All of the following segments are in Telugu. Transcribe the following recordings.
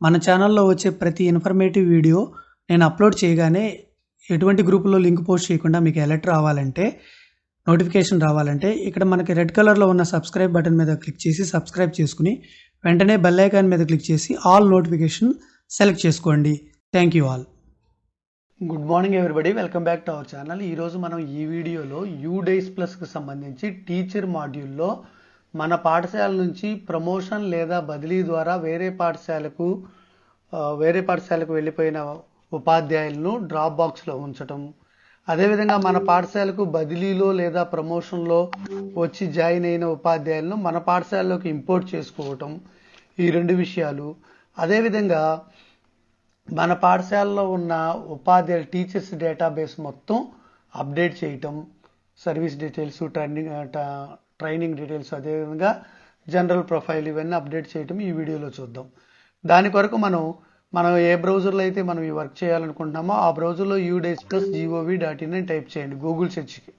మన ఛానల్లో వచ్చే ప్రతి ఇన్ఫర్మేటివ్ వీడియో నేను అప్లోడ్ చేయగానే ఎటువంటి గ్రూపులో లింక్ పోస్ట్ చేయకుండా మీకు అలర్ట్ రావాలంటే నోటిఫికేషన్ రావాలంటే ఇక్కడ మనకి రెడ్ కలర్లో ఉన్న సబ్స్క్రైబ్ బటన్ మీద క్లిక్ చేసి సబ్స్క్రైబ్ చేసుకుని వెంటనే బెల్ ఐకాన్ మీద క్లిక్ చేసి ఆల్ నోటిఫికేషన్ సెలెక్ట్ చేసుకోండి. Thank you all good morning everybody welcome back to our channel ఈరోజు మనం ఈ వీడియోలో యూ డేస్ ప్లస్కి సంబంధించి టీచర్ మాడ్యూల్లో మన పాఠశాల నుంచి ప్రమోషన్ లేదా బదిలీ ద్వారా వేరే పాఠశాలకు వేరే పాఠశాలకు వెళ్ళిపోయిన ఉపాధ్యాయులను డ్రాప్ బాక్స్లో ఉంచటం. అదేవిధంగా మన పాఠశాలకు బదిలీలో లేదా ప్రమోషన్లో వచ్చి జాయిన్ అయిన ఉపాధ్యాయులను మన పాఠశాలలోకి ఇంపోర్ట్ చేసుకోవటం ఈ రెండు విషయాలు. అదేవిధంగా మన పాఠశాలలో ఉన్న ఉపాధ్యాయుల టీచర్స్ డేటాబేస్ మొత్తం అప్డేట్ చేయటం సర్వీస్ డీటెయిల్స్ ట్రైనింగ్ ట- ట్రైనింగ్ డీటెయిల్స్ అదేవిధంగా జనరల్ ప్రొఫైల్ ఇవన్నీ అప్డేట్ చేయటం ఈ వీడియోలో చూద్దాం. దాని కొరకు మనం మనం ఏ బ్రౌజర్లో అయితే మనం ఈ వర్క్ చేయాలనుకుంటున్నామో ఆ బ్రౌజర్లో UDISE plus G O V dot type చేయండి గూగుల్ సెర్చ్కి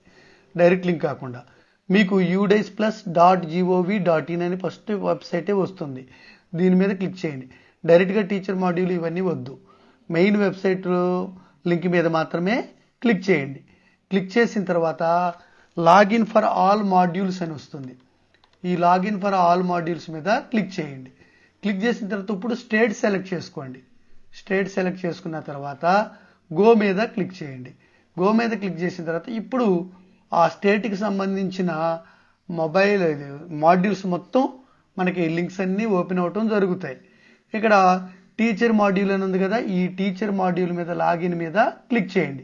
డైరెక్ట్ లింక్ కాకుండా. మీకు UDISE plus dot G O V dot first వెబ్సైటే వస్తుంది. దీని మీద క్లిక్ చేయండి. డైరెక్ట్గా టీచర్ మాడ్యూల్ ఇవన్నీ వద్దు. మెయిన్ వెబ్సైట్ లింక్ మీద మాత్రమే క్లిక్ చేయండి. క్లిక్ చేసిన తర్వాత లాగిన్ ఫర్ ఆల్ మాడ్యూల్స్ అని వస్తుంది. ఈ లాగిన్ ఫర్ ఆల్ మాడ్యూల్స్ మీద క్లిక్ చేయండి. క్లిక్ చేసిన తర్వాత ఇప్పుడు స్టేట్ సెలెక్ట్ చేసుకోండి. స్టేట్ సెలెక్ట్ చేసుకున్న తర్వాత గో మీద క్లిక్ చేయండి. గో మీద క్లిక్ చేసిన తర్వాత ఇప్పుడు ఆ స్టేట్కి సంబంధించిన మొబైల్ మాడ్యూల్స్ మొత్తం మనకి లింక్స్ అన్నీ ఓపెన్ అవటం జరుగుతాయి. ఇక్కడ టీచర్ మాడ్యూల్ అని ఉంది కదా ఈ టీచర్ మాడ్యూల్ మీద లాగిన్ మీద క్లిక్ చేయండి.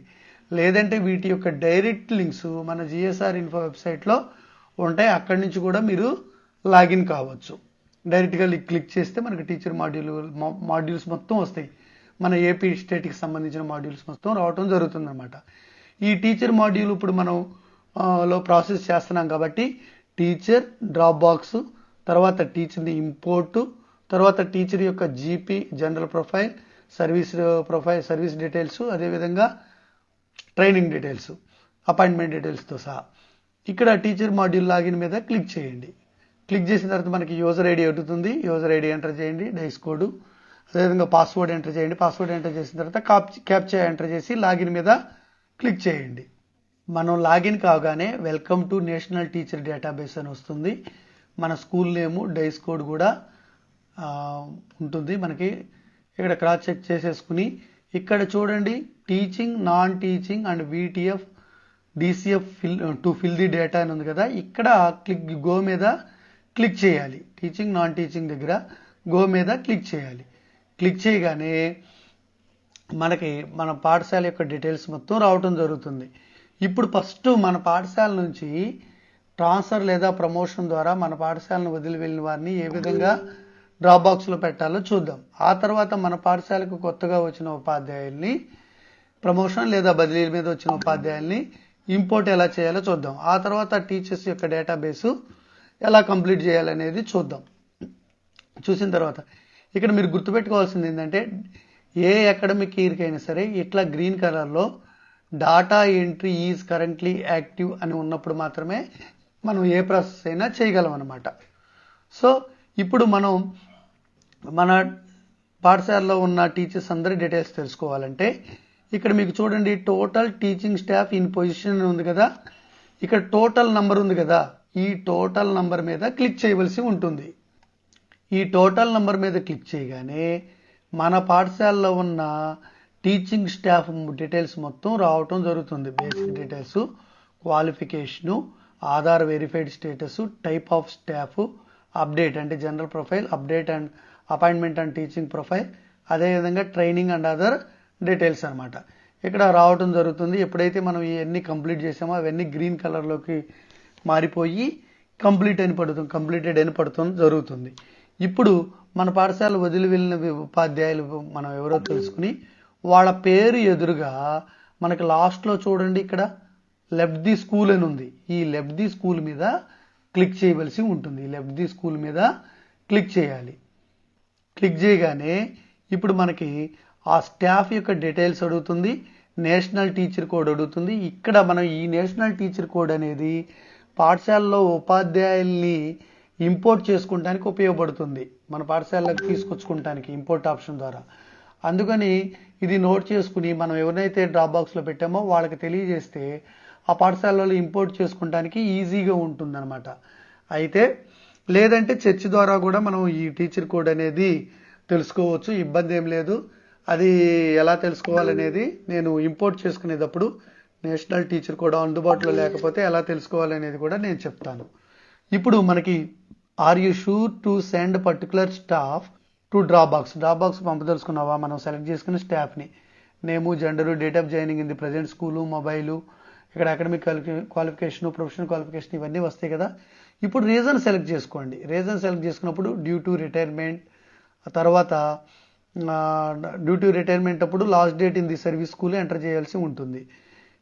లేదంటే వీటి యొక్క డైరెక్ట్ లింక్స్ మన జిఎస్ఆర్ ఇన్ఫో వెబ్సైట్లో ఉంటాయి. అక్కడి నుంచి కూడా మీరు లాగిన్ కావచ్చు. డైరెక్ట్గా క్లిక్ చేస్తే మనకి టీచర్ మాడ్యూల్ మాడ్యూల్స్ మొత్తం వస్తాయి. మన ఏపీ స్టేట్కి సంబంధించిన మాడ్యూల్స్ మొత్తం రావటం జరుగుతుంది అనమాట ఈ టీచర్ మాడ్యూల్ ఇప్పుడు మనం లో ప్రాసెస్ చేస్తున్నాం కాబట్టి టీచర్ డ్రాప్ బాక్స్ తర్వాత టీచర్ని ఇంపోర్టు తర్వాత టీచర్ యొక్క GP general profile service profile service details అదేవిధంగా ట్రైనింగ్ డీటెయిల్స్ అపాయింట్మెంట్ డీటెయిల్స్తో సహా. ఇక్కడ టీచర్ మాడ్యూల్ లాగిన్ మీద క్లిక్ చేయండి. క్లిక్ చేసిన తర్వాత మనకి యూజర్ ఐడి అడుగుతుంది యూజర్ ఐడి ఎంటర్ చేయండి డైస్ కోడ్. అదేవిధంగా పాస్వర్డ్ ఎంటర్ చేయండి. పాస్వర్డ్ ఎంటర్ చేసిన తర్వాత కాప్ క్యాప్చా ఎంటర్ చేసి లాగిన్ మీద క్లిక్ చేయండి. మనం లాగిన్ కాగానే welcome to national teacher database అని వస్తుంది. మన స్కూల్ నేము డైస్ కోడ్ కూడా ఉంటుంది. మనకి ఇక్కడ క్రాస్ చెక్ చేసేసుకుని ఇక్కడ చూడండి teaching non teaching and VTF DCF fill to fill the data అని ఉంది కదా ఇక్కడ క్లిక్ గో మీద క్లిక్ చేయాలి. టీచింగ్ నాన్ టీచింగ్ దగ్గర గో మీద క్లిక్ చేయాలి. క్లిక్ చేయగానే మనకి మన పాఠశాల యొక్క డీటెయిల్స్ మొత్తం రావటం జరుగుతుంది. ఇప్పుడు ఫస్ట్ మన పాఠశాల నుంచి ట్రాన్స్ఫర్ లేదా ప్రమోషన్ ద్వారా మన పాఠశాలను వదిలి వెళ్ళిన వారిని ఏ విధంగా డ్రాప్ బాక్స్లో పెట్టాలో చూద్దాం. ఆ తర్వాత మన పాఠశాలకు కొత్తగా వచ్చిన ఉపాధ్యాయుల్ని ప్రమోషన్ లేదా బదిలీల మీద వచ్చిన ఉపాధ్యాయుల్ని ఇంపోర్ట్ ఎలా చేయాలో చూద్దాం. ఆ తర్వాత టీచర్స్ యొక్క డేటాబేసు ఎలా కంప్లీట్ చేయాలనేది చూద్దాం. చూసిన తర్వాత ఇక్కడ మీరు గుర్తుపెట్టుకోవాల్సింది ఏంటంటే ఏ అకాడమిక్ ఇయర్కి అయినా సరే ఇట్లా గ్రీన్ కలర్లో data entry is currently active అని ఉన్నప్పుడు మాత్రమే మనం ఏ ప్రాసెస్ అయినా చేయగలం అనమాట సో ఇప్పుడు మనం మన పాఠశాలలో ఉన్న టీచర్స్ అందరి డీటెయిల్స్ తెలుసుకోవాలంటే ఇక్కడ మీకు చూడండి total teaching staff in position ఉంది కదా. ఇక్కడ టోటల్ నంబర్ ఉంది కదా. ఈ టోటల్ నంబర్ మీద క్లిక్ చేయవలసి ఉంటుంది. ఈ టోటల్ నంబర్ మీద క్లిక్ చేయగానే మన పాఠశాలలో ఉన్న టీచింగ్ స్టాఫ్ డీటెయిల్స్ మొత్తం రావటం జరుగుతుంది. Basic details qualification Aadhaar verified status type of staff update అంటే general profile update and appointment and teaching profile అదేవిధంగా ట్రైనింగ్ అండ్ అదర్ డీటెయిల్స్ అనమాట ఇక్కడ రావటం జరుగుతుంది. ఎప్పుడైతే మనం ఇవన్నీ కంప్లీట్ చేసామో అవన్నీ గ్రీన్ కలర్లోకి మారిపోయి కంప్లీట్ అని పడుతుంది కంప్లీటెడ్ అని పడుతుంది జరుగుతుంది. ఇప్పుడు మన పాఠశాల వదిలి వెళ్ళిన ఉపాధ్యాయులు మనం ఎవరో తెలుసుకుని వాళ్ళ పేరు ఎదురుగా మనకి లాస్ట్లో చూడండి ఇక్కడ లెఫ్ట్ ది స్కూల్ అని ఉంది. ఈ లెఫ్ట్ ది స్కూల్ మీద క్లిక్ చేయవలసి ఉంటుంది. లెఫ్ట్ ది స్కూల్ మీద క్లిక్ చేయాలి. క్లిక్ చేయగానే ఇప్పుడు మనకి ఆ స్టాఫ్ యొక్క డీటెయిల్స్ అడుగుతుంది నేషనల్ టీచర్ కోడ్ అడుగుతుంది. ఇక్కడ మనం ఈ నేషనల్ టీచర్ కోడ్ అనేది పాఠశాలలో ఉపాధ్యాయుల్ని ఇంపోర్ట్ చేసుకుంటానికి ఉపయోగపడుతుంది. మన పాఠశాలకు తీసుకొచ్చుకుంటానికి ఇంపోర్ట్ ఆప్షన్ ద్వారా. అందుకని ఇది నోట్ చేసుకుని మనం ఎవరినైతే డ్రాప్ బాక్స్లో పెట్టామో వాళ్ళకి తెలియజేస్తే ఆ పాఠశాలలో ఇంపోర్ట్ చేసుకుంటానికి ఈజీగా ఉంటుందన్నమాట. అయితే లేదంటే చర్చ్ ద్వారా కూడా మనం ఈ టీచర్ కోడ్ అనేది తెలుసుకోవచ్చు. ఇబ్బంది ఏం లేదు. అది ఎలా తెలుసుకోవాలనేది నేను ఇంపోర్ట్ చేసుకునేటప్పుడు నేషనల్ టీచర్ కూడా అందుబాటులో లేకపోతే ఎలా తెలుసుకోవాలనేది కూడా నేను చెప్తాను. ఇప్పుడు మనకి are you sure to send particular staff to drop box drop box పంపదలుచుకున్నావా? మనం సెలెక్ట్ చేసుకున్న స్టాఫ్ని name gender date of joining in the present school mobile ఇక్కడ అకాడమిక్ క్వాలిఫికేషన్ ప్రొఫెషనల్ క్వాలిఫికేషన్ ఇవన్నీ వస్తాయి కదా. ఇప్పుడు రీజన్ సెలెక్ట్ చేసుకోండి. రీజన్ సెలెక్ట్ చేసుకున్నప్పుడు డ్యూ టు రిటైర్మెంట్ తర్వాత డ్యూ టు రిటైర్మెంట్ అప్పుడు last date in the service school enter చేయాల్సి ఉంటుంది.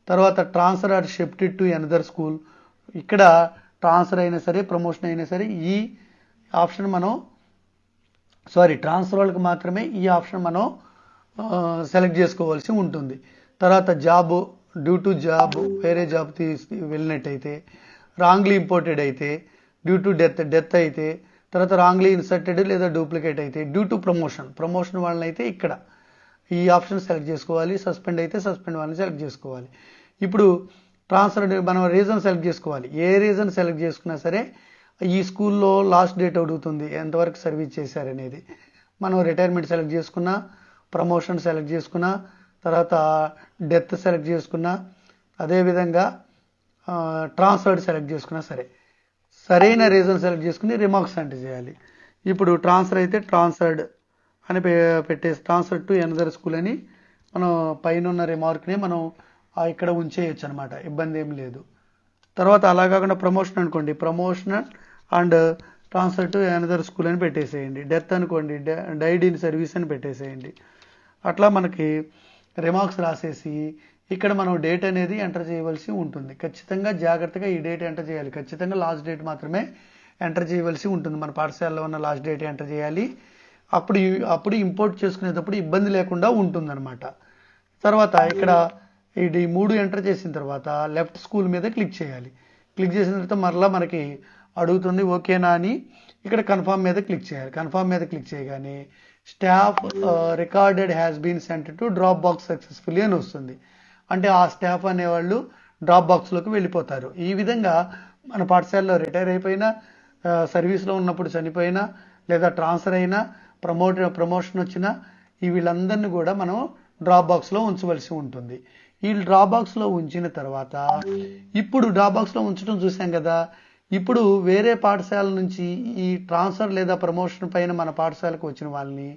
తర్వాత transfer or shifted to another school ఇక్కడ ట్రాన్స్ఫర్ అయినా సరే ప్రమోషన్ అయినా సరే ఈ ఆప్షన్ మనం సారీ ట్రాన్స్ఫర్ వాళ్ళకి మాత్రమే ఈ ఆప్షన్ మనం సెలెక్ట్ చేసుకోవాల్సి ఉంటుంది. తర్వాత జాబ్ డ్యూ టు జాబ్ వేరే జాబ్ తీసి వెళ్ళినట్టయితే రాంగ్లీ ఇంపోర్టెడ్ అయితే డ్యూ టు డెత్ డెత్ అయితే తర్వాత రాంగ్లీ ఇన్సర్టెడ్ లేదా డూప్లికేట్ అయితే డ్యూ టు ప్రమోషన్ ప్రమోషన్ వాళ్ళని అయితే ఇక్కడ ఈ ఆప్షన్ సెలెక్ట్ చేసుకోవాలి సస్పెండ్ అయితే సస్పెండ్ వాళ్ళని సెలెక్ట్ చేసుకోవాలి. ఇప్పుడు ట్రాన్స్ఫర్ మనం రీజన్ సెలెక్ట్ చేసుకోవాలి. ఏ రీజన్ సెలెక్ట్ చేసుకున్నా సరే ఈ స్కూల్లో లాస్ట్ డేట్ అడుగుతుంది ఎంతవరకు సర్వీస్ చేశారనేది మనం రిటైర్మెంట్ సెలెక్ట్ చేసుకున్నా ప్రమోషన్ సెలెక్ట్ చేసుకున్నా తర్వాత డెత్ సెలెక్ట్ చేసుకున్నా అదేవిధంగా ట్రాన్స్ఫర్డ్ సెలెక్ట్ చేసుకున్నా సరే. సరైన రీజన్ సెలెక్ట్ చేసుకుని రిమార్క్స్ అంటే చేయాలి. ఇప్పుడు ట్రాన్స్ఫర్ అయితే ట్రాన్స్ఫర్డ్ అని పెట్టేసి ట్రాన్స్ఫర్ టు ఎనదర్ స్కూల్ అని మనం పైన ఉన్న రిమార్క్ని మనం ఇక్కడ ఉంచేయచ్చు అనమాట ఇబ్బంది ఏం లేదు. తర్వాత అలా కాకుండా ప్రమోషన్ అనుకోండి. Promotion and transfer to another school అని పెట్టేసేయండి. డెత్ అనుకోండి. డైడ్ ఇన్ సర్వీస్ అని పెట్టేసేయండి. అట్లా మనకి రిమార్క్స్ రాసేసి ఇక్కడ మనం డేట్ అనేది ఎంటర్ చేయవలసి ఉంటుంది. ఖచ్చితంగా జాగ్రత్తగా ఈ డేట్ ఎంటర్ చేయాలి. ఖచ్చితంగా లాస్ట్ డేట్ మాత్రమే ఎంటర్ చేయవలసి ఉంటుంది. మన పాఠశాలలో ఉన్న లాస్ట్ డేట్ ఎంటర్ చేయాలి. అప్పుడు అప్పుడు ఇంపోర్ట్ చేసుకునేటప్పుడు ఇబ్బంది లేకుండా ఉంటుందన్నమాట. తర్వాత ఇక్కడ ఇది మూడు ఎంటర్ చేసిన తర్వాత లెఫ్ట్ స్కూల్ మీద క్లిక్ చేయాలి. క్లిక్ చేసిన తర్వాత మరలా మనకి అడుగుతుంది ఓకేనా అని ఇక్కడ కన్ఫామ్ మీద క్లిక్ చేయాలి. కన్ఫామ్ మీద క్లిక్ చేయగానే staff recorded has been sent to drop box successfully అని వస్తుంది. అంటే ఆ స్టాఫ్ అనేవాళ్ళు డ్రాప్ బాక్స్లోకి వెళ్ళిపోతారు. ఈ విధంగా మన పాఠశాలలో రిటైర్ అయిపోయినా సర్వీస్లో ఉన్నప్పుడు చనిపోయినా లేదా ట్రాన్స్ఫర్ అయినా ప్రమోట్ ప్రమోషన్ వచ్చినా ఈ వీళ్ళందరినీ కూడా మనం డ్రాప్ బాక్స్లో ఉంచవలసి ఉంటుంది. ఈ డ్రాప్ బాక్స్లో ఉంచిన తర్వాత ఇప్పుడు డ్రాప్ బాక్స్లో ఉంచడం చూసాం కదా ఇప్పుడు వేరే పాఠశాల నుంచి ఈ ట్రాన్స్ఫర్ లేదా ప్రమోషన్ పైన మన పాఠశాలకు వచ్చిన వాళ్ళని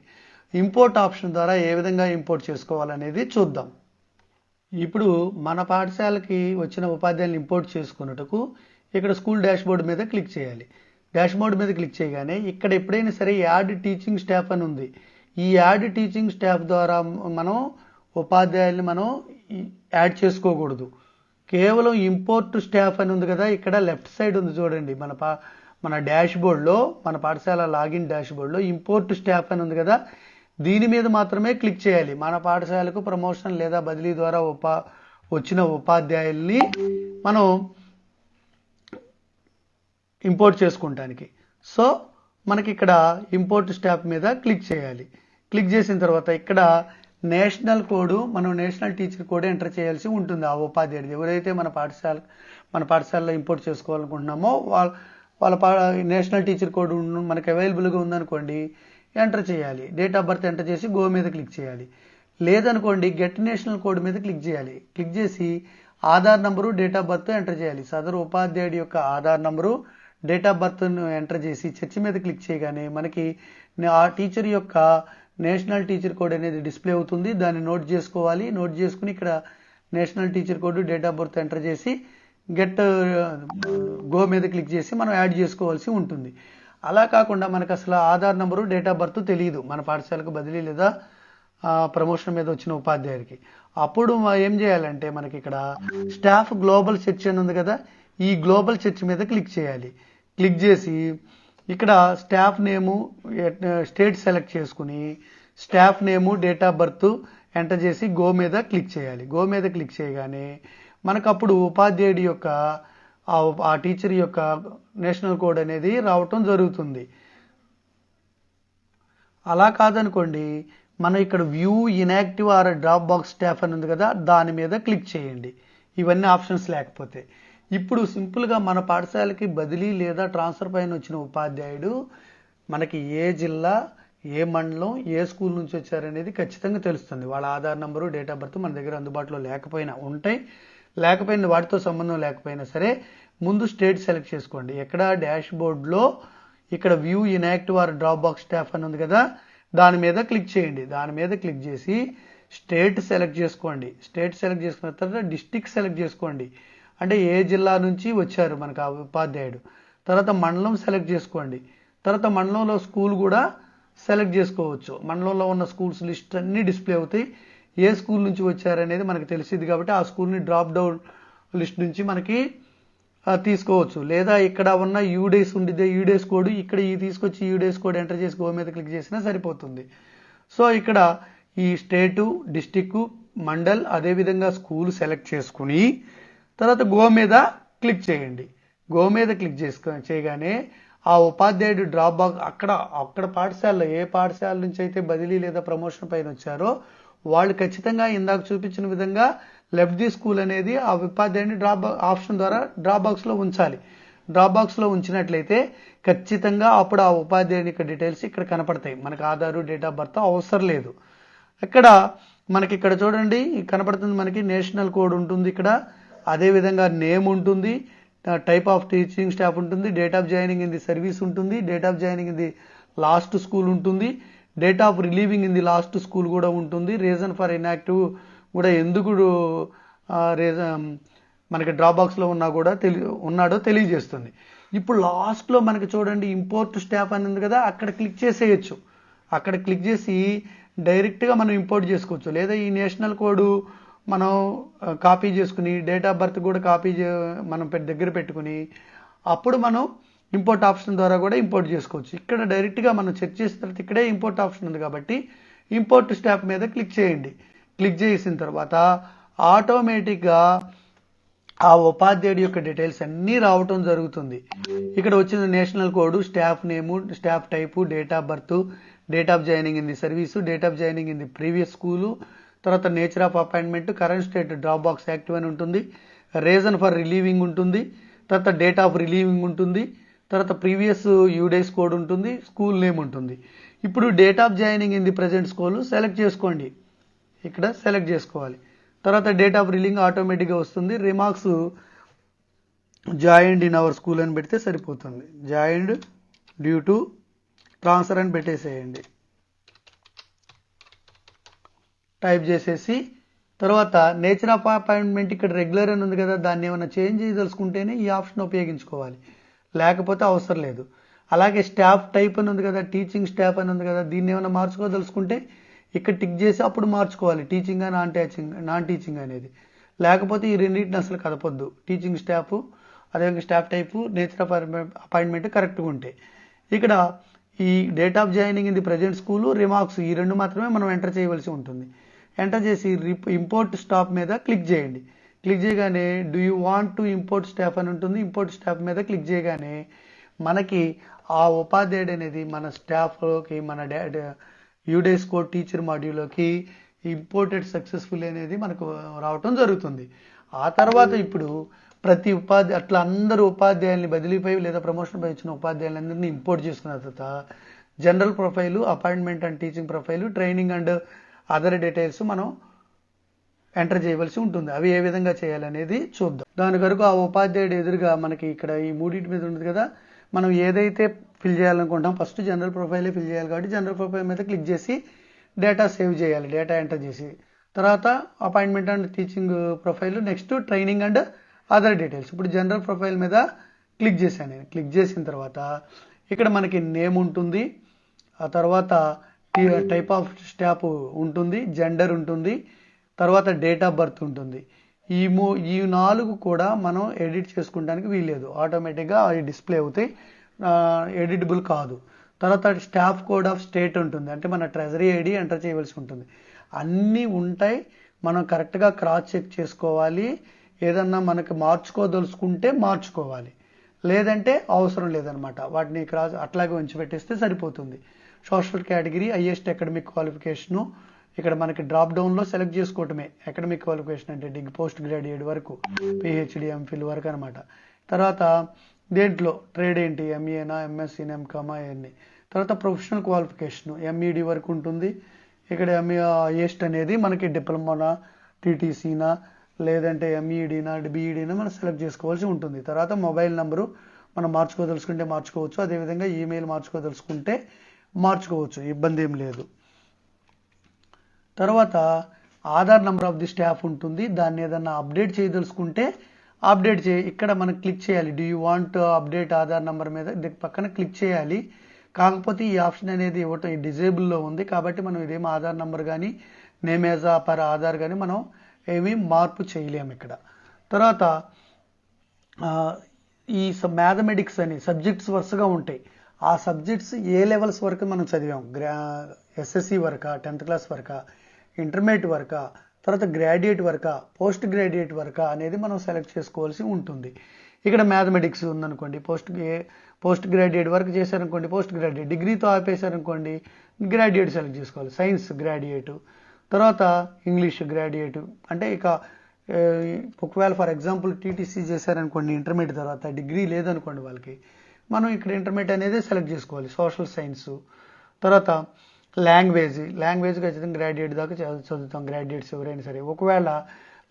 ఇంపోర్ట్ ఆప్షన్ ద్వారా ఏ విధంగా ఇంపోర్ట్ చేసుకోవాలనేది చూద్దాం. ఇప్పుడు మన పాఠశాలకి వచ్చిన ఉపాధ్యాయులను ఇంపోర్ట్ చేసుకున్నట్టుకు ఇక్కడ స్కూల్ డాష్ బోర్డ్ మీద క్లిక్ చేయాలి. డాష్ బోర్డ్ మీద క్లిక్ చేయగానే ఇక్కడ ఎప్పుడైనా సరే యాడ్ టీచింగ్ స్టాఫ్ అని ఉంది. ఈ యాడ్ టీచింగ్ స్టాఫ్ ద్వారా మనం ఉపాధ్యాయుల్ని మనం యాడ్ చేసుకోకూడదు. కేవలం ఇంపోర్ట్ స్టాఫ్ అని ఉంది కదా ఇక్కడ లెఫ్ట్ సైడ్ ఉంది చూడండి. మన పా మన డాష్ బోర్డ్లో మన పాఠశాల లాగిన్ డాష్బోర్డ్లో ఇంపోర్ట్ స్టాఫ్ అని ఉంది కదా దీని మీద మాత్రమే క్లిక్ చేయాలి. మన పాఠశాలకు ప్రమోషన్ లేదా బదిలీ ద్వారా ఉపా వచ్చిన ఉపాధ్యాయుల్ని మనం ఇంపోర్ట్ చేసుకుంటానికి. సో మనకి ఇక్కడ ఇంపోర్ట్ స్టాప్ మీద క్లిక్ చేయాలి. క్లిక్ చేసిన తర్వాత ఇక్కడ నేషనల్ కోడ్ మనం నేషనల్ టీచర్ కోడ్ ఎంటర్ చేయాల్సి ఉంటుంది. ఆ ఉపాధ్యాయుడు ఎవరైతే మన పాఠశాల మన పాఠశాలలో ఇంపోర్ట్ చేసుకోవాలనుకుంటున్నామో వాళ్ళ వాళ్ళ పా నేషనల్ టీచర్ కోడ్ మనకి అవైలబుల్గా ఉందనుకోండి ఎంటర్ చేయాలి. డేట్ ఆఫ్ బర్త్ ఎంటర్ చేసి గో మీద క్లిక్ చేయాలి. లేదనుకోండి గెట్ నేషనల్ కోడ్ మీద క్లిక్ చేయాలి. క్లిక్ చేసి Aadhaar number date of birth enter చేయాలి. సదరు ఉపాధ్యాయుడి యొక్క ఆధార్ నంబరు డేట్ ఆఫ్ బర్త్ను ఎంటర్ చేసి చర్చ్ మీద క్లిక్ చేయగానే మనకి ఆ టీచర్ యొక్క నేషనల్ టీచర్ కోడ్ అనేది డిస్ప్లే అవుతుంది. దాన్ని నోట్ చేసుకోవాలి. నోట్ చేసుకుని ఇక్కడ national teacher code date of birth enter చేసి గెట్ గో uh, మీద క్లిక్ చేసి మనం యాడ్ చేసుకోవాల్సి ఉంటుంది. అలా కాకుండా మనకు అసలు Aadhaar number date of birth తెలియదు మన పాఠశాలకు బదిలీ లేదా ప్రమోషన్ మీద వచ్చిన ఉపాధ్యాయుడికి. అప్పుడు ఏం చేయాలంటే మనకి ఇక్కడ స్టాఫ్ గ్లోబల్ సెర్చ్ అని ఉంది కదా ఈ గ్లోబల్ సెర్చ్ మీద క్లిక్ చేయాలి. క్లిక్ చేసి ఇక్కడ స్టాఫ్ నేము స్టేట్ సెలెక్ట్ చేసుకుని staff name date of birth enter చేసి గో మీద క్లిక్ చేయాలి. గో మీద క్లిక్ చేయగానే మనకు అప్పుడు ఉపాధ్యాయుడి యొక్క ఆ టీచర్ యొక్క నేషనల్ కోడ్ అనేది రావటం జరుగుతుంది. అలా కాదనుకోండి మనం ఇక్కడ view inactive or drop box staff అని ఉంది కదా దాని మీద క్లిక్ చేయండి. ఇవన్నీ ఆప్షన్స్ లేకపోతే. ఇప్పుడు సింపుల్గా మన పాఠశాలకి బదిలీ లేదా ట్రాన్స్ఫర్ పైన వచ్చిన ఉపాధ్యాయుడు మనకి ఏ జిల్లా ఏ మండలం ఏ స్కూల్ నుంచి వచ్చారనేది ఖచ్చితంగా తెలుస్తుంది. వాళ్ళ Aadhaar number date of birth మన దగ్గర అందుబాటులో లేకపోయినా ఉంటాయి లేకపోయినా వాటితో సంబంధం లేకపోయినా సరే ముందు స్టేట్ సెలెక్ట్ చేసుకోండి. ఎక్కడ? డాష్ బోర్డ్లో ఇక్కడ view inactive or drop box staff అని ఉంది కదా దాని మీద క్లిక్ చేయండి. దాని మీద క్లిక్ చేసి స్టేట్ సెలెక్ట్ చేసుకోండి. స్టేట్ సెలెక్ట్ చేసుకున్న తర్వాత డిస్టిక్ సెలెక్ట్ చేసుకోండి. అంటే ఏ జిల్లా నుంచి వచ్చారు మనకు ఆ ఉపాధ్యాయుడు? తర్వాత మండలం సెలెక్ట్ చేసుకోండి. తర్వాత మండలంలో స్కూల్ కూడా సెలెక్ట్ చేసుకోవచ్చు. మండలంలో ఉన్న స్కూల్స్ లిస్ట్ అన్నీ డిస్ప్లే అవుతాయి. ఏ స్కూల్ నుంచి వచ్చారనేది మనకు తెలిసింది కాబట్టి ఆ స్కూల్ని డ్రాప్ డౌన్ లిస్ట్ నుంచి మనకి తీసుకోవచ్చు. లేదా ఇక్కడ ఉన్న యూడేస్ ఉండితే యూడేస్ కోడ్ ఇక్కడ ఈ తీసుకొచ్చి యూడేస్ కోడ్ ఎంటర్ చేసి గో మీద క్లిక్ చేసినా సరిపోతుంది. సో ఇక్కడ ఈ స్టేటు డిస్టిక్ మండల్ అదేవిధంగా స్కూల్ సెలెక్ట్ చేసుకుని తర్వాత గో మీద క్లిక్ చేయండి. గో మీద క్లిక్ చేసుకో చేయగానే ఆ ఉపాధ్యాయుడు డ్రాప్ బాక్స్ అక్కడ అక్కడ పాఠశాలలో ఏ పాఠశాల నుంచి అయితే బదిలీ లేదా ప్రమోషన్ పైన వచ్చారో వాళ్ళు ఖచ్చితంగా ఇందాక చూపించిన విధంగా లెఫ్ట్ ది స్కూల్ అనేది ఆ ఉపాధ్యాయుని డ్రాప్ ఆప్షన్ ద్వారా డ్రాప్ బాక్స్లో ఉంచాలి. డ్రాప్ బాక్స్లో ఉంచినట్లయితే ఖచ్చితంగా అప్పుడు ఆ ఉపాధ్యాయుని యొక్క డీటెయిల్స్ ఇక్కడ కనపడతాయి. మనకు ఆధారు డేట్ ఆఫ్ బర్త్ అవసరం లేదు. ఇక్కడ మనకి ఇక్కడ చూడండి కనపడుతుంది మనకి నేషనల్ కోడ్ ఉంటుంది ఇక్కడ. అదేవిధంగా నేమ్ ఉంటుంది. టైప్ ఆఫ్ టీచింగ్ స్టాఫ్ ఉంటుంది date of joining in the service ఉంటుంది date of joining in the last school ఉంటుంది date of relieving in the last school కూడా ఉంటుంది. రీజన్ ఫర్ ఇన్యాక్టివ్ కూడా ఎందుకు రీజన్ మనకి డ్రాబాక్స్లో ఉన్నా కూడా తెలి ఉన్నాడో తెలియజేస్తుంది. ఇప్పుడు లాస్ట్లో మనకి చూడండి ఇంపోర్ట్ స్టాఫ్ అని ఉంది కదా అక్కడ క్లిక్ చేసేయచ్చు. అక్కడ క్లిక్ చేసి డైరెక్ట్గా మనం ఇంపోర్ట్ చేసుకోవచ్చు. లేదా ఈ నేషనల్ కోడ్ మనం కాపీ చేసుకుని డేట్ ఆఫ్ బర్త్ కూడా కాపీ మనం దగ్గర పెట్టుకుని అప్పుడు మనం ఇంపోర్ట్ ఆప్షన్ ద్వారా కూడా ఇంపోర్ట్ చేసుకోవచ్చు. ఇక్కడ డైరెక్ట్గా మనం చెక్ చేసిన తర్వాత ఇక్కడే ఇంపోర్ట్ ఆప్షన్ ఉంది కాబట్టి ఇంపోర్ట్ స్టాప్ మీద క్లిక్ చేయండి. క్లిక్ చేసిన తర్వాత ఆటోమేటిక్గా ఆ ఉపాధ్యాయుడి యొక్క డీటెయిల్స్ అన్నీ రావటం జరుగుతుంది. ఇక్కడ వచ్చిన national code staff name staff type date of birth date of joining in the service date of joining in the previous school తర్వాత nature of appointment current state drop box active అని ఉంటుంది. రీజన్ ఫర్ రిలీవింగ్ ఉంటుంది. తర్వాత డేట్ ఆఫ్ రిలీవింగ్ ఉంటుంది. తర్వాత ప్రీవియస్ యూడేస్ కోడ్ ఉంటుంది. స్కూల్ నేమ్ ఉంటుంది. ఇప్పుడు date of joining in the present school select చేసుకోండి. ఇక్కడ సెలెక్ట్ చేసుకోవాలి. తర్వాత డేట్ ఆఫ్ రిలీవింగ్ ఆటోమేటిక్గా వస్తుంది. Remarks joined in our school అని పెడితే సరిపోతుంది. జాయిన్డ్ డ్యూ టు ట్రాన్స్ఫర్ అని పెట్టేసేయండి. టైప్ చేసేసి తర్వాత నేచర్ ఆఫ్ అపాయింట్మెంట్ ఇక్కడ రెగ్యులర్ అని ఉంది కదా దాన్ని ఏమైనా చేంజ్ చేయదలుచుకుంటేనే ఈ ఆప్షన్ ఉపయోగించుకోవాలి. లేకపోతే అవసరం లేదు. అలాగే స్టాఫ్ టైప్ అని ఉంది కదా టీచింగ్ స్టాఫ్ అని ఉంది కదా దీన్ని ఏమైనా మార్చుకోదలుచుకుంటే ఇక్కడ టిక్ చేసి అప్పుడు మార్చుకోవాలి. Teaching non teaching non teaching అనేది. లేకపోతే ఈ రెండింటిని అసలు కదపొద్దు. టీచింగ్ స్టాఫ్ అదేవిధంగా staff type nature of appointment కరెక్ట్గా ఉంటాయి ఇక్కడ ఈ date of joining in the present school remarks ఈ రెండు మాత్రమే మనం ఎంటర్ చేయవలసి ఉంటుంది. ఎంటర్ చేసి ఇంపోర్ట్ స్టాప్ మీద క్లిక్ చేయండి. క్లిక్ చేయగానే do you want to import staff అని ఉంటుంది. ఇంపోర్ట్ స్టాఫ్ మీద క్లిక్ చేయగానే మనకి ఆ ఉపాధ్యాయుడు అనేది మన స్టాఫ్లోకి మన డా యూడేస్ కోడ్ టీచర్ మాడ్యూల్లోకి ఇంపోర్టెడ్ సక్సెస్ఫుల్ అనేది మనకు రావటం జరుగుతుంది. ఆ తర్వాత ఇప్పుడు ప్రతి ఉపాధి అట్లా అందరూ ఉపాధ్యాయుల్ని బదిలీపై లేదా ప్రమోషన్ పై వచ్చిన ఉపాధ్యాయులందరినీ ఇంపోర్ట్ చేసుకున్న తర్వాత general profile appointment and teaching profile training and other details మనం ఎంటర్ చేయవలసి ఉంటుంది. అవి ఏ విధంగా చేయాలనేది చూద్దాం. దాని కొరకు ఆ ఉపాధ్యాయుడు ఎదురుగా మనకి ఇక్కడ ఈ మూడింటి మీద ఉంది కదా మనం ఏదైతే ఫిల్ చేయాలనుకుంటాం ఫస్ట్ జనరల్ ప్రొఫైలే ఫిల్ చేయాలి కాబట్టి జనరల్ ప్రొఫైల్ మీద క్లిక్ చేసి డేటా సేవ్ చేయాలి డేటా ఎంటర్ చేసి. తర్వాత appointment and teaching profile next training and other details ఇప్పుడు జనరల్ ప్రొఫైల్ మీద క్లిక్ చేశాను నేను. క్లిక్ చేసిన తర్వాత ఇక్కడ మనకి నేమ్ ఉంటుంది. ఆ తర్వాత టైప్ ఆఫ్ స్టాప్ ఉంటుంది జెండర్ ఉంటుంది తర్వాత డేట్ ఆఫ్ బర్త్ ఉంటుంది. ఈ మూ ఈ నాలుగు కూడా మనం ఎడిట్ చేసుకోవడానికి వీల్లేదు. ఆటోమేటిక్గా అవి డిస్ప్లే అవుతాయి. ఎడిటబుల్ కాదు. తర్వాత స్టాఫ్ కోడ్ ఆఫ్ స్టేట్ ఉంటుంది. అంటే మన ట్రెజరీ ఐడి ఎంటర్ చేయవలసి ఉంటుంది. అన్నీ ఉంటాయి. మనం కరెక్ట్గా క్రాస్ చెక్ చేసుకోవాలి. ఏదన్నా మనకి మార్చుకోదలుచుకుంటే మార్చుకోవాలి. లేదంటే అవసరం లేదనమాట. వాటిని క్రాస్ అట్లాగే ఉంచి పెట్టేస్తే సరిపోతుంది. Social category highest academic qualification ఇక్కడ మనకి డ్రాప్ డౌన్లో సెలెక్ట్ చేసుకోవటమే. అకాడమిక్ క్వాలిఫికేషన్ అంటే డిగ్రీ పోస్ట్ గ్రాడ్యుయేట్ వరకు పిహెచ్డి ఎంఫిల్ వరకు అనమాట తర్వాత దేంట్లో? ట్రేడ్ ఏంటి? ఎంఏనా ఎంఎస్సీనా ఎంకామా ఇవన్నీ తర్వాత ప్రొఫెషనల్ క్వాలిఫికేషన్ ఎంఈడి వరకు ఉంటుంది. ఇక్కడ ఎంఏ హైయెస్ట్ అనేది మనకి డిప్లొమానా టీటీసీనా లేదంటే ఎంఈడినా బీఈడినా మనం సెలెక్ట్ చేసుకోవాల్సి ఉంటుంది. తర్వాత మొబైల్ నెంబరు మనం మార్చుకోదలుచుకుంటే మార్చుకోవచ్చు. అదేవిధంగా ఈమెయిల్ మార్చుకోదలుచుకుంటే మార్చుకోవచ్చు ఇబ్బంది ఏం లేదు. తర్వాత Aadhaar number of the staff ఉంటుంది దాన్ని ఏదన్నా అప్డేట్ చేయదలుచుకుంటే అప్డేట్ చేయి ఇక్కడ మనం క్లిక్ చేయాలి. Do you want update Aadhaar number మీద? దీని పక్కన క్లిక్ చేయాలి. కాకపోతే ఈ ఆప్షన్ అనేది ఇవ్వటం ఈ డిజేబుల్లో ఉంది కాబట్టి మనం ఇదేం ఆధార్ నెంబర్ కానీ నేమ్ యాజ్ పర్ ఆధార్ కానీ మనం ఏమీ మార్పు చేయలేము ఇక్కడ. తర్వాత ఈ మ్యాథమెటిక్స్ అని సబ్జెక్ట్స్ వరుసగా ఉంటాయి. ఆ సబ్జెక్ట్స్ ఏ లెవెల్స్ వరకు మనం చదివాం? గ్రా ఎస్ఎస్సి వరక టెన్త్ క్లాస్ వరకా ఇంటర్మీడియట్ వరక తర్వాత గ్రాడ్యుయేట్ వరక పోస్ట్ గ్రాడ్యుయేట్ వరక అనేది మనం సెలెక్ట్ చేసుకోవాల్సి ఉంటుంది. ఇక్కడ మ్యాథమెటిక్స్ ఉందనుకోండి పోస్ట్ పోస్ట్ గ్రాడ్యుయేట్ వరకు చేశారనుకోండి పోస్ట్ గ్రాడ్యుయేట్. డిగ్రీతో ఆపేశారనుకోండి గ్రాడ్యుయేట్ సెలెక్ట్ చేసుకోవాలి. Science graduate. తర్వాత ఇంగ్లీష్ గ్రాడ్యుయేట్. అంటే ఇక ఒకవేళ ఫర్ ఎగ్జాంపుల్ టీటీసీ చేశారనుకోండి ఇంటర్మీడియట్ తర్వాత డిగ్రీ లేదనుకోండి వాళ్ళకి మనం ఇక్కడ ఇంటర్మీడియట్ అనేది సెలెక్ట్ చేసుకోవాలి. సోషల్ సైన్స్ తర్వాత లాంగ్వేజ్ లాంగ్వేజ్ ఖచ్చితంగా గ్రాడ్యుయేట్ దాకా చదువుతాం. గ్రాడ్యుయేట్స్ ఎవరైనా సరే. ఒకవేళ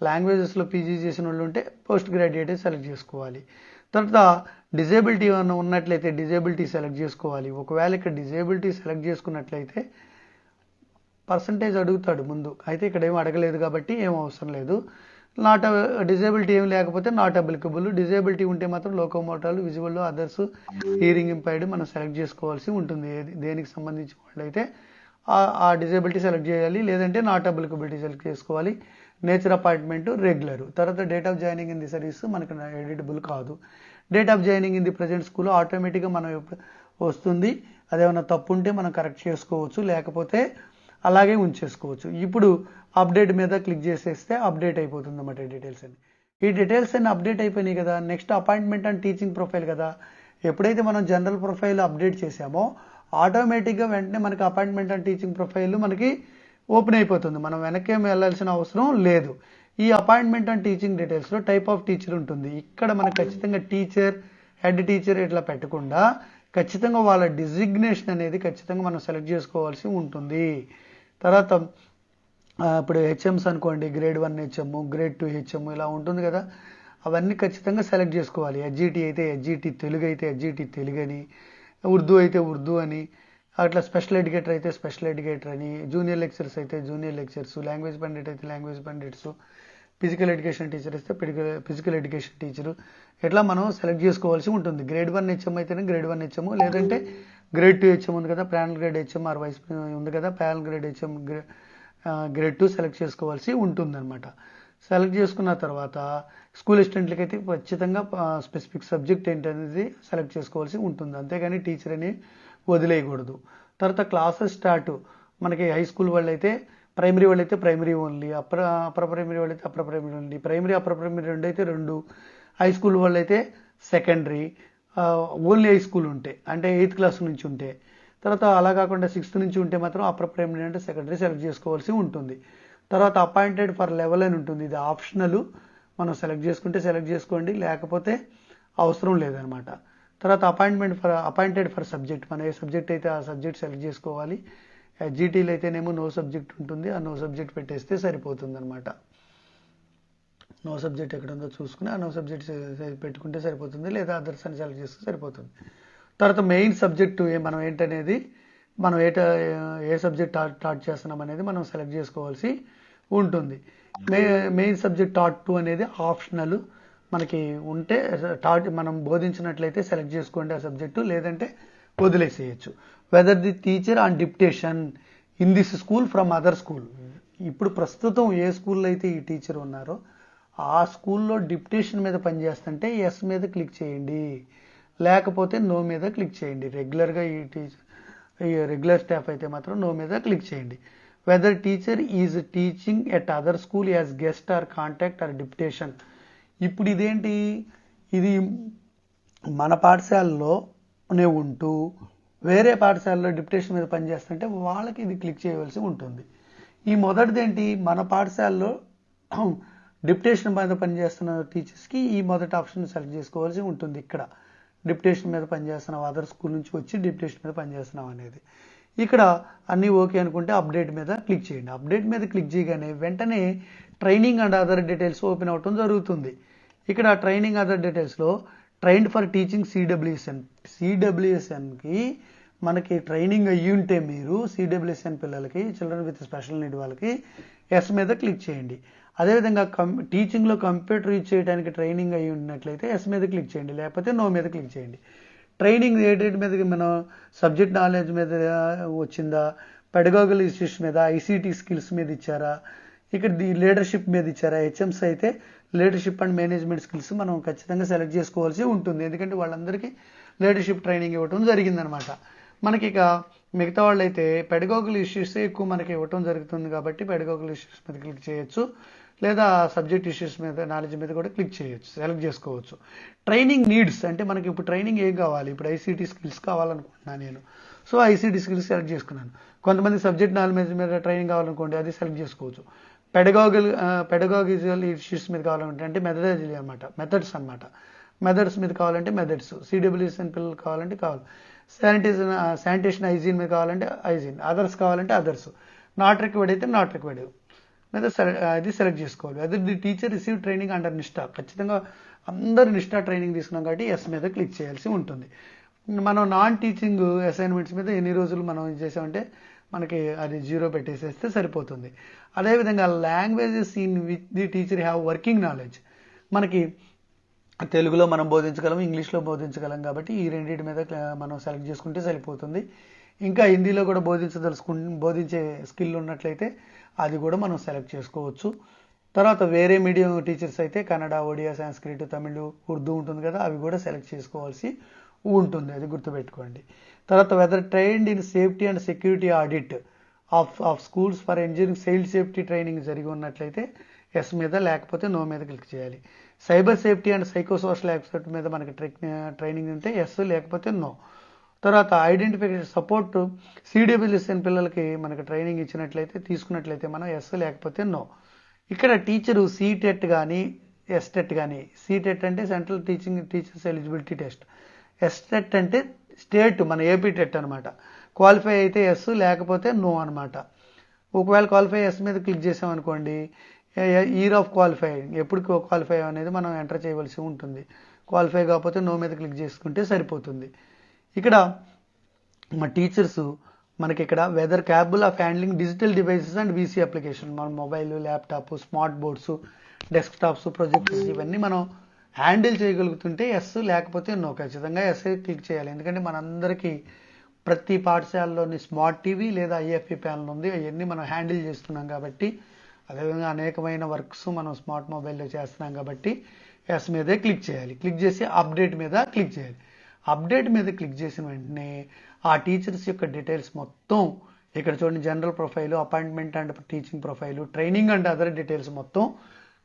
లాంగ్వేజెస్లో పీజీ చేసిన వాళ్ళు ఉంటే పోస్ట్ గ్రాడ్యుయేట్ సెలెక్ట్ చేసుకోవాలి. తర్వాత డిజేబిలిటీ ఏమైనా ఉన్నట్లయితే డిజేబిలిటీ సెలెక్ట్ చేసుకోవాలి. ఒకవేళ ఇక్కడ డిజేబిలిటీ సెలెక్ట్ చేసుకున్నట్లయితే పర్సంటేజ్ అడుగుతాడు ముందు. అయితే ఇక్కడ ఏం అడగలేదు కాబట్టి ఏం అవసరం లేదు. నాట్ డిజేబిలిటీ ఏం లేకపోతే నాట్ అప్లికబుల్ డిజేబిలిటీ ఉంటే మాత్రం లోకోమోటాలు విజువల్ అదర్స్ హియరింగ్ ఇంపైర్డ్ మనం సెలెక్ట్ చేసుకోవాల్సి ఉంటుంది. ఏది దేనికి సంబంధించి వాళ్ళైతే ఆ- డిజేబిలిటీ సెలెక్ట్ చేయాలి. లేదంటే నాట్ అప్లికబిలిటీ సెలెక్ట్ చేసుకోవాలి. నేచర్ అపాయింట్మెంట్ రెగ్యులర్ తర్వాత date of joining in the service మనకు ఎడిటబుల్ కాదు. Date of joining in the present school ఆటోమేటిక్గా మనం వస్తుంది. అదేమన్నా తప్పు ఉంటే మనం కరెక్ట్ చేసుకోవచ్చు. లేకపోతే అలాగే ఉంచేసుకోవచ్చు. ఇప్పుడు అప్డేట్ మీద క్లిక్ చేసేస్తే అప్డేట్ అయిపోతుంది అన్నమాట డీటెయిల్స్ అని ఈ డీటెయిల్స్ అన్ని అప్డేట్ అయిపోయినాయి కదా. Next appointment and teaching profile కదా. ఎప్పుడైతే మనం జనరల్ ప్రొఫైల్ అప్డేట్ చేసామో ఆటోమేటిక్గా వెంటనే మనకి అపాయింట్మెంట్ అండ్ టీచింగ్ ప్రొఫైల్ మనకి ఓపెన్ అయిపోతుంది. మనం వెనక్కి వెళ్ళాల్సిన అవసరం లేదు. ఈ అపాయింట్మెంట్ అండ్ టీచింగ్ డీటెయిల్స్లో టైప్ ఆఫ్ టీచర్ ఉంటుంది. ఇక్కడ మనకు ఖచ్చితంగా టీచర్ హెడ్ టీచర్ ఇట్లా పెట్టకుండా ఖచ్చితంగా వాళ్ళ డిజిగ్నేషన్ అనేది ఖచ్చితంగా మనం సెలెక్ట్ చేసుకోవాల్సి ఉంటుంది. తర్వాత ఇప్పుడు హెచ్ఎంస్ అనుకోండి grade one HM grade two HM ఇలా ఉంటుంది కదా. అవన్నీ ఖచ్చితంగా సెలెక్ట్ చేసుకోవాలి. హెచ్జిటి అయితే హెచ్జిటి తెలుగు అయితే హెచ్జిటి తెలుగు అని ఉర్దూ అయితే ఉర్దూ అని అట్లా స్పెషల్ ఎడ్యుకేటర్ అయితే స్పెషల్ ఎడ్యుకేటర్ అని జూనియర్ లెక్చర్స్ అయితే జూనియర్ లెక్చర్స్ లాంగ్వేజ్ పండిట్ అయితే language pandits physical education teacher ఇస్తే ఫిజికల్ ఎడ్యుకేషన్ టీచరు ఇట్లా మనం సెలెక్ట్ చేసుకోవాల్సి ఉంటుంది. గ్రేడ్ వన్ హెచ్ఎం అయితేనే గ్రేడ్ వన్ హెచ్ఎం లేదంటే గ్రేడ్ టూ హెచ్ఎం ఉంది కదా panel grade HM or wise ఉంది కదా panel grade HM grade two select చేసుకోవాల్సి ఉంటుందన్నమాట. సెలెక్ట్ చేసుకున్న తర్వాత స్కూల్ అసిస్టెంట్లకి అయితే ఖచ్చితంగా స్పెసిఫిక్ సబ్జెక్ట్ ఏంటనేది సెలెక్ట్ చేసుకోవాల్సి ఉంటుంది. అంతేగాని టీచర్ అని వదిలేయకూడదు. తర్వాత క్లాసెస్ స్టార్ట్. మనకి హై స్కూల్ వాళ్ళు అయితే ప్రైమరీ వాళ్ళు అయితే primary only upper upper primary వాళ్ళు అయితే upper primary only primary upper primary రెండు అయితే రెండు. హై స్కూల్ వాళ్ళు అయితే సెకండరీ ఓన్లీ హై స్కూల్ ఉంటే అంటే ఎయిత్ క్లాస్ నుంచి ఉంటే తర్వాత అలా కాకుండా సిక్స్త్ నుంచి ఉంటే మాత్రం అప్పర్ ప్రైమరీ అంటే సెకండరీ సెలెక్ట్ చేసుకోవాల్సి ఉంటుంది. తర్వాత అపాయింటెడ్ ఫర్ లెవెల్ అని ఉంటుంది. ఇది ఆప్షనల్ మనం సెలెక్ట్ చేసుకుంటే సెలెక్ట్ చేసుకోండి లేకపోతే అవసరం లేదనమాట తర్వాత appointment for appointed for subject మన ఏ సబ్జెక్ట్ అయితే ఆ సబ్జెక్ట్ సెలెక్ట్ చేసుకోవాలి జీటీలు అయితేనేమో నో సబ్జెక్ట్ ఉంటుంది. ఆ నో సబ్జెక్ట్ పెట్టేస్తే సరిపోతుంది అనమాట నో సబ్జెక్ట్ ఎక్కడ ఉందో చూసుకుని ఆ నో సబ్జెక్ట్ పెట్టుకుంటే సరిపోతుంది లేదా అదర్స్ అని సెలెక్ట్ చేస్తే సరిపోతుంది. తర్వాత మెయిన్ సబ్జెక్టు మనం ఏంటనేది మనం ఏ ఏ సబ్జెక్ట్ టాట్ చేస్తున్నాం అనేది మనం సెలెక్ట్ చేసుకోవాల్సి ఉంటుంది. మెయిన్ సబ్జెక్ట్ టాట్ టూ అనేది ఆప్షనల్ మనకి ఉంటే టాట్ మనం బోధించినట్లయితే సెలెక్ట్ చేసుకోండి ఆ సబ్జెక్టు లేదంటే వదిలేసేయచ్చు. Whether the teacher on deputation in this school from other school ఇప్పుడు ప్రస్తుతం ఏ స్కూల్లో అయితే ఈ టీచర్ ఉన్నారో ఆ స్కూల్లో డిప్టేషన్ మీద పనిచేస్తుంటే ఎస్ మీద క్లిక్ చేయండి. లేకపోతే నో మీద క్లిక్ చేయండి. రెగ్యులర్గా ఈ టీచర్ రెగ్యులర్ స్టాఫ్ అయితే మాత్రం నో మీద క్లిక్ చేయండి. Whether teacher is teaching at other school as guest or contract or deputation ఇప్పుడు ఇదేంటి? ఇది మన పాఠశాలలోనే ఉంటూ వేరే పాఠశాలలో డిప్టేషన్ మీద పనిచేస్తుంటే వాళ్ళకి ఇది క్లిక్ చేయవలసి ఉంటుంది. ఈ మొదటిదేంటి మన పాఠశాలలో డిప్టేషన్ మీద పనిచేస్తున్న టీచర్స్కి ఈ మొదటి ఆప్షన్ సెలెక్ట్ చేసుకోవాల్సి ఉంటుంది ఇక్కడ. డిప్టేషన్ మీద పనిచేస్తున్నాం అదర్ స్కూల్ నుంచి వచ్చి డిప్టేషన్ మీద పనిచేస్తున్నాం అనేది. ఇక్కడ అన్నీ ఓకే అనుకుంటే అప్డేట్ మీద క్లిక్ చేయండి. అప్డేట్ మీద క్లిక్ చేయగానే వెంటనే training and other details open అవటం జరుగుతుంది. ఇక్కడ ట్రైనింగ్ అదర్ డీటెయిల్స్లో ట్రైన్డ్ ఫర్ టీచింగ్ సిడబ్ల్యూఎస్ఎన్. సిడబ్ల్యూఎస్ఎన్కి మనకి ట్రైనింగ్ అయ్యి ఉంటే మీరు సిడబ్ల్యూఎస్ఎన్ పిల్లలకి చిల్డ్రన్ విత్ స్పెషల్ నీడ్ వాళ్ళకి ఎస్ మీద క్లిక్ చేయండి. అదేవిధంగా కం టీచింగ్లో కంప్యూటర్ యూజ్ చేయడానికి ట్రైనింగ్ అయి ఉన్నట్లయితే ఎస్ మీద క్లిక్ చేయండి. లేకపోతే నో మీద క్లిక్ చేయండి. ట్రైనింగ్ ఏ మీద మనం సబ్జెక్ట్ నాలెడ్జ్ మీద వచ్చిందా? పెడగాగల్ ఇష్యూస్ మీద ఐసీటీ స్కిల్స్ మీద ఇచ్చారా? ఇక్కడ ది లీడర్షిప్ మీద ఇచ్చారా? హెచ్ఎంస్ అయితే లీడర్షిప్ అండ్ మేనేజ్మెంట్ స్కిల్స్ మనం ఖచ్చితంగా సెలెక్ట్ చేసుకోవాల్సి ఉంటుంది. ఎందుకంటే వాళ్ళందరికీ లీడర్షిప్ ట్రైనింగ్ ఇవ్వటం జరిగిందనమాట. మనకి ఇక మిగతా వాళ్ళైతే పెడగోగుల ఇష్యూస్ ఎక్కువ మనకి ఇవ్వటం జరుగుతుంది కాబట్టి పెడగోగుల ఇష్యూస్ మీద క్లిక్ చేయొచ్చు. లేదా సబ్జెక్ట్ ఇష్యూస్ మీద నాలెడ్జ్ మీద కూడా క్లిక్ చేయొచ్చు సెలెక్ట్ చేసుకోవచ్చు. ట్రైనింగ్ నీడ్స్ అంటే మనకి ఇప్పుడు ట్రైనింగ్ ఏం కావాలి? ఇప్పుడు ఐసీటీ స్కిల్స్ కావాలనుకుంటున్నాను నేను. సో ఐసీటీ స్కిల్స్ సెలెక్ట్ చేసుకున్నాను. కొంతమంది సబ్జెక్ట్ నాలెడ్జ్ మీద ట్రైనింగ్ కావాలనుకోండి అది సెలెక్ట్ చేసుకోవచ్చు. పెడగాగిల్ పెడగాగిజల్ ఇష్యూస్ మీద కావాలంటే అంటే మెథడాలజీ అనమాట మెథడ్స్ అనమాట మెథడ్స్ మీద కావాలంటే మెథడ్స్ సిడబ్ల్యూఎస్ఎన్ పిల్లలు కావాలంటే కావాలి. శానిటైజేషన్ శానిటేషన్ హైజీన్ మీద కావాలంటే హైజీన్ అదర్స్ కావాలంటే అదర్స్ నాట్ రిక్వైర్డ్ అయితే నాట్ రిక్వైర్డ్ మీద అది సెలెక్ట్ చేసుకోవాలి. అదే the teacher receive training under NISHTHA. ఖచ్చితంగా అందరు నిష్ఠ ట్రైనింగ్ తీసుకున్నాం కాబట్టి ఎస్ మీద క్లిక్ చేయాల్సి ఉంటుంది. మనం నాన్ టీచింగ్ అసైన్మెంట్స్ మీద ఎన్ని రోజులు మనం చేసామంటే మనకి అది జీరో పెట్టేసేస్తే సరిపోతుంది. అదేవిధంగా languages in with the teacher have working knowledge మనకి తెలుగులో మనం బోధించగలం ఇంగ్లీష్లో బోధించగలం కాబట్టి ఈ రెండింటి మీద మనం సెలెక్ట్ చేసుకుంటే సరిపోతుంది. ఇంకా హిందీలో కూడా బోధించదలుచుకు బోధించే స్కిల్ ఉన్నట్లయితే అది కూడా మనం సెలెక్ట్ చేసుకోవచ్చు. తర్వాత వేరే మీడియం టీచర్స్ అయితే కన్నడ ఒడియా సంస్కృత్ తమిళ్ ఉర్దూ ఉంటుంది కదా అవి కూడా సెలెక్ట్ చేసుకోవాల్సి ఉంటుంది. అది గుర్తుపెట్టుకోండి. తర్వాత whether trained in safety and security audit of of schools for engineering sailed safety training జరిగి ఉన్నట్లయితే ఎస్ మీద లేకపోతే నో మీద క్లిక్ చేయాలి. Cyber safety and psychosocial accept మీద మనకి ట్రైనింగ్ ఉంటే ఎస్ లేకపోతే నో తర్వాత ఐడెంటిఫికేషన్ సపోర్ట్ సిడబ్ల్యూఎస్ఎన్ పిల్లలకి మనకి ట్రైనింగ్ ఇచ్చినట్లయితే తీసుకున్నట్లయితే మనం ఎస్ లేకపోతే నో. ఇక్కడ టీచరు సీటెట్ కానీ ఎస్టెట్ కానీ సీటెట్ అంటే central teaching teachers eligibility test. STET అంటే స్టేట్ మన ఏపీ టెట్ అనమాట క్వాలిఫై అయితే ఎస్ లేకపోతే నో అనమాట ఒకవేళ క్వాలిఫై ఎస్ మీద క్లిక్ చేసామనుకోండి ఇయర్ ఆఫ్ క్వాలిఫై ఎప్పుడు క్వాలిఫై అనేది మనం ఎంటర్ చేయవలసి ఉంటుంది. క్వాలిఫై కాకపోతే నో మీద క్లిక్ చేసుకుంటే సరిపోతుంది. ఇక్కడ మా టీచర్స్ మనకి ఇక్కడ whether capable of handling digital devices and VC application మన mobile laptop smart boards desktops projectors ఇవన్నీ మనం హ్యాండిల్ చేయగలుగుతుంటే ఎస్ లేకపోతే నో ఖచ్చితంగా ఎస్ క్లిక్ చేయాలి. ఎందుకంటే మనందరికీ ప్రతి పాఠశాలలోని స్మార్ట్ టీవీ లేదా ఐఎఫ్పి ప్యానల్ ఉంది. అవన్నీ మనం హ్యాండిల్ చేస్తున్నాం కాబట్టి అదేవిధంగా అనేకమైన వర్క్స్ మనం స్మార్ట్ మొబైల్లో చేస్తున్నాం కాబట్టి ఎస్ మీదే క్లిక్ చేయాలి. క్లిక్ చేసి అప్డేట్ మీద క్లిక్ చేయాలి. అప్డేట్ మీద క్లిక్ చేసిన వెంటనే ఆ టీచర్స్ యొక్క డీటెయిల్స్ మొత్తం ఇక్కడ చూడండి general profile appointment and teaching profile training and other details మొత్తం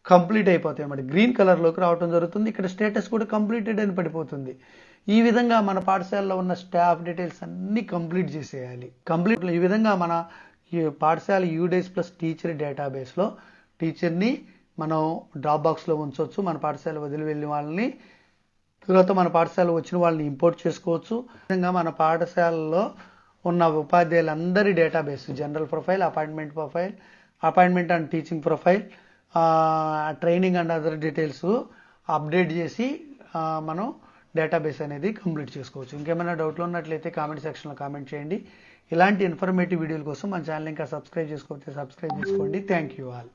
కంప్లీట్ అయిపోతాయి అన్నమాట. గ్రీన్ కలర్లోకి రావడం జరుగుతుంది. ఇక్కడ స్టేటస్ కూడా కంప్లీటెడ్ అని పడిపోతుంది. ఈ విధంగా మన పాఠశాలలో ఉన్న స్టాఫ్ డీటెయిల్స్ అన్నీ కంప్లీట్ చేసేయాలి. కంప్లీట్ ఈ విధంగా మన పాఠశాల యూడేస్ ప్లస్ టీచర్ డేటాబేస్లో టీచర్ని మనం డ్రాప్ బాక్స్లో ఉంచవచ్చు మన పాఠశాల వదిలి వెళ్ళిన వాళ్ళని తర్వాత మన పాఠశాల వచ్చిన వాళ్ళని ఇంపోర్ట్ చేసుకోవచ్చు. విధంగా మన పాఠశాలలో ఉన్న ఉపాధ్యాయులందరి database general profile appointment profile appointment and teaching profile training and other details update చేసి మనం డేటాబేస్ అనేది కంప్లీట్ చేసుకోవచ్చు. ఇంకేమైనా డౌట్లు ఉన్నట్లయితే కామెంట్ సెక్షన్లో కామెంట్ చేయండి. ఇలాంటి ఇన్ఫర్మేటివ్ వీడియోల కోసం మన ఛానల్ ఇంకా సబ్స్క్రైబ్ చేసుకోకపోతే సబ్స్క్రైబ్ చేసుకోండి. Thank you all.